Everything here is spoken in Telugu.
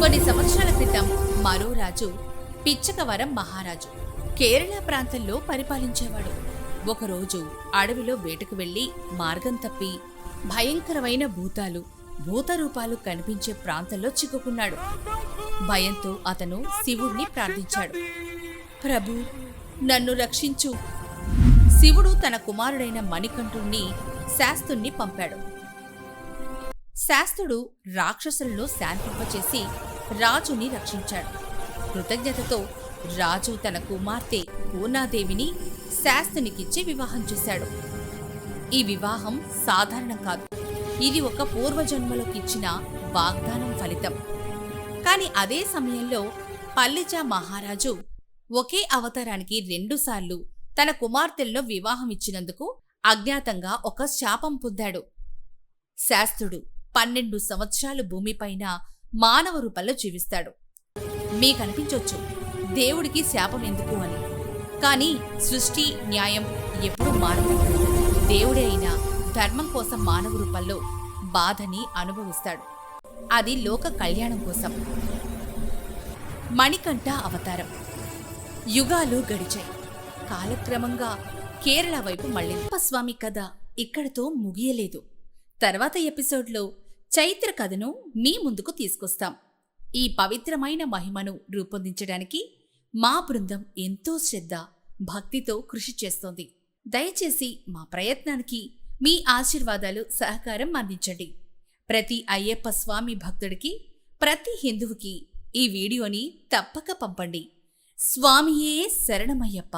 కొన్ని సంవత్సరాల క్రితం మరో రాజు పిచ్చకవరం మహారాజు కేరళ ప్రాంతంలో పరిపాలించేవాడు. ఒకరోజు అడవిలో వేటకు వెళ్ళి మార్గం తప్పి భయంకరమైన భూతాలు భూత రూపాలు కనిపించే ప్రాంతంలో చిక్కుకున్నాడు. భయంతో అతను శివుణ్ణి ప్రార్థించాడు. ప్రభు నన్ను రక్షించు. శివుడు తన కుమారుడైన మణికంఠుణ్ణి శాస్తుణ్ణి పంపాడు. శాస్తుడు రాక్షసులను శాంతింపచేసి రాజుని రక్షించాడు. కృతజ్ఞతతో రాజు తన కుమార్తె పూర్ణాదేవిని శాస్త్రునికిచ్చి వివాహం చేశాడు. ఈ వివాహం సాధారణం కాదు. ఇది ఒక పూర్వజన్మలోకిచ్చిన వాగ్దానం ఫలితం. కాని అదే సమయంలో పల్లిజా మహారాజు ఒకే అవతారానికి రెండుసార్లు తన కుమార్తెల్లో వివాహం ఇచ్చినందుకు అజ్ఞాతంగా ఒక శాపం పొందాడు. శాస్త్రుడు పన్నెండు సంవత్సరాలు భూమిపైన మానవ రూపంలో జీవిస్తాడు. మీకనిపించవచ్చు దేవుడికి శాపం ఎందుకు అని. కానీ సృష్టి న్యాయం ఎప్పుడూ మారదు. దేవుడే అయినా ధర్మం కోసం మానవ రూపంలో బాధని అనుభవిస్తాడు. అది లోక కళ్యాణం కోసం. మణికంఠ అవతారం. యుగాలు గడిచాయి. కాలక్రమంగా కేరళ వైపు మళ్ళీ స్వామి కథ ఇక్కడితో ముగియలేదు. తర్వాత ఎపిసోడ్లో చైత్ర కథను మీ ముందుకు తీసుకొస్తాం. ఈ పవిత్రమైన మహిమను రూపొందించడానికి మా బృందం ఎంతో శ్రద్ధ భక్తితో కృషి చేస్తోంది. దయచేసి మా ప్రయత్నానికి మీ ఆశీర్వాదాలు సహకారం అందించండి. ప్రతి అయ్యప్ప స్వామి భక్తుడికి ప్రతి హిందువుకి ఈ వీడియోని తప్పక పంపండి. స్వామియే శరణమయ్యప్ప!